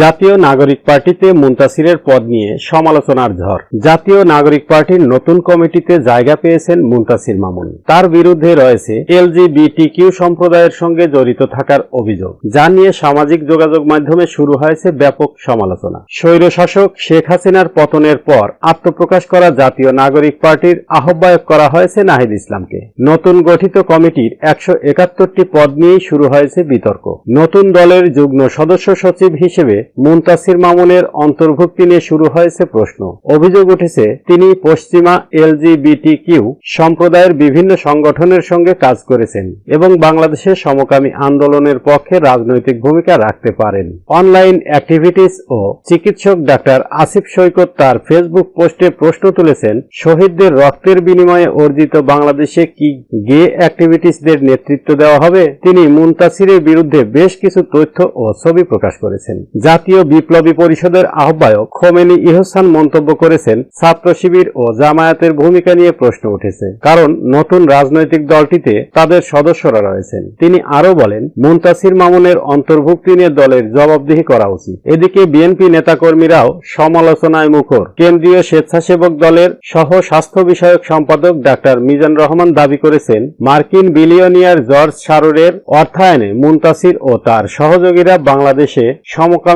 জাতীয় নাগরিক পার্টিতে মুন্তাসিরের পদ নিয়ে সমালোচনার ঝড়। জাতীয় নাগরিক পার্টির নতুন কমিটিতে জায়গা পেয়েছেন মুন্তাসির মামুন। তার বিরুদ্ধে রয়েছে এলজিবিটিকিউ সম্প্রদায়ের সঙ্গে জড়িত থাকার অভিযোগ। যা নিয়ে সামাজিক যোগাযোগ মাধ্যমে শুরু হয়েছে ব্যাপক সমালোচনা। স্বৈরশাসক শেখ হাসিনার পতনের পর আত্মপ্রকাশ করা জাতীয় নাগরিক পার্টির আহ্বায়ক করা হয়েছে নাহিদ ইসলামকে। নতুন গঠিত কমিটির একশো একাত্তরটি পদ নিয়েই শুরু হয়েছে বিতর্ক। নতুন দলের যুগ্ম সদস্য সচিব হিসেবে মুন্তাসির মামুনের অন্তর্ভুক্তি নিয়ে শুরু হয়েছে প্রশ্ন। অভিযোগ উঠেছে, তিনি পশ্চিমা এলজিবিটি কিউ সম্প্রদায়ের বিভিন্ন সংগঠনের সঙ্গে কাজ করেছেন এবং বাংলাদেশের সমকামী আন্দোলনের পক্ষে রাজনৈতিক ভূমিকা রাখতে পারেন। অনলাইন অ্যাক্টিভিটিস ও চিকিৎসক ডাক্তার আসিফ সৈকত তার ফেসবুক পোস্টে প্রশ্ন তুলেছেন, শহীদদের রক্তের বিনিময়ে অর্জিত বাংলাদেশে কি গে অ্যাক্টিভিটিসদের নেতৃত্ব দেওয়া হবে? তিনি মুন্তাসিরের বিরুদ্ধে বেশ কিছু তথ্য ও ছবি প্রকাশ করেছেন। জাতীয় বিপ্লবী পরিষদের আহ্বায়ক খোমেনি ইহসান মন্তব্য করেছেন, ছাত্র শিবির ও জামায়াতের ভূমিকা নিয়ে প্রশ্ন উঠেছে। কারণ নতুন রাজনৈতিক দলটিতে তাদের সদস্যরা রয়েছেন। তিনি আরও বলেন, মুন্তাসির মামুনের অন্তর্ভুক্তি নিয়ে দলের জবাবদিহি করা উচিত। এদিকে বিএনপি নেতাকর্মীরাও সমালোচনায় মুখর। কেন্দ্রীয় স্বেচ্ছাসেবক দলের সহ স্বাস্থ্য বিষয়ক সম্পাদক ডাক্তার মিজান রহমান দাবি করেছেন, মার্কিন বিলিয়নিয়ার জর্জ সারোরের অর্থায়নে মুন্তাসির ও তার সহযোগীরা বাংলাদেশে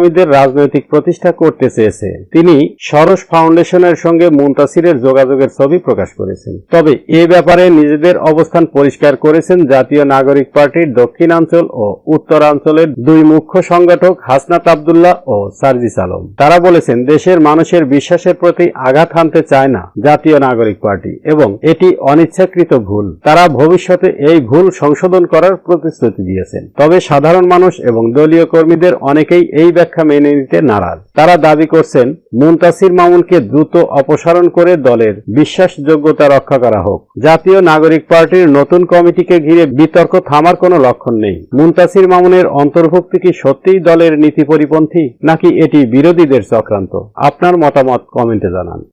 সমকামীদের রাজনৈতিক প্রতিষ্ঠা করতে চেয়েছে। তিনি সরস ফাউন্ডেশনের সঙ্গে মুন্তাসিরের যোগাযোগের ছবি প্রকাশ করেছেন। তবে এ ব্যাপারে নিজেদের অবস্থান পরিষ্কার করেছেন জাতীয় নাগরিক পার্টির দক্ষিণাঞ্চল ও উত্তরাঞ্চলের দুই মুখ্য সংগঠক হাসনাত আবদুল্লাহ ও সার্জিস আলম। তারা বলেছেন, দেশের মানুষের বিশ্বাসের প্রতি আঘাত হানতে চায় না জাতীয় নাগরিক পার্টি এবং এটি অনিচ্ছাকৃত ভুল। তারা ভবিষ্যতে এই ভুল সংশোধন করার প্রতিশ্রুতি দিয়েছেন। তবে সাধারণ মানুষ এবং দলীয় কর্মীদের অনেকেই এই ব্যাখ্যা মেনে নিতে নারাজ। তারা দাবি করছেন, মুন্তাসির মামুনকে দ্রুত অপসারণ করে দলের বিশ্বাসযোগ্যতা রক্ষা করা হোক। জাতীয় নাগরিক পার্টির নতুন কমিটিকে ঘিরে বিতর্ক থামার কোনো লক্ষণ নেই। মুন্তাসির মামুনের অন্তর্ভুক্তি কি সত্যিই দলের নীতি পরিপন্থী নাকি এটি বিরোধীদের চক্রান্ত? আপনার মতামত কমেন্টে জানান।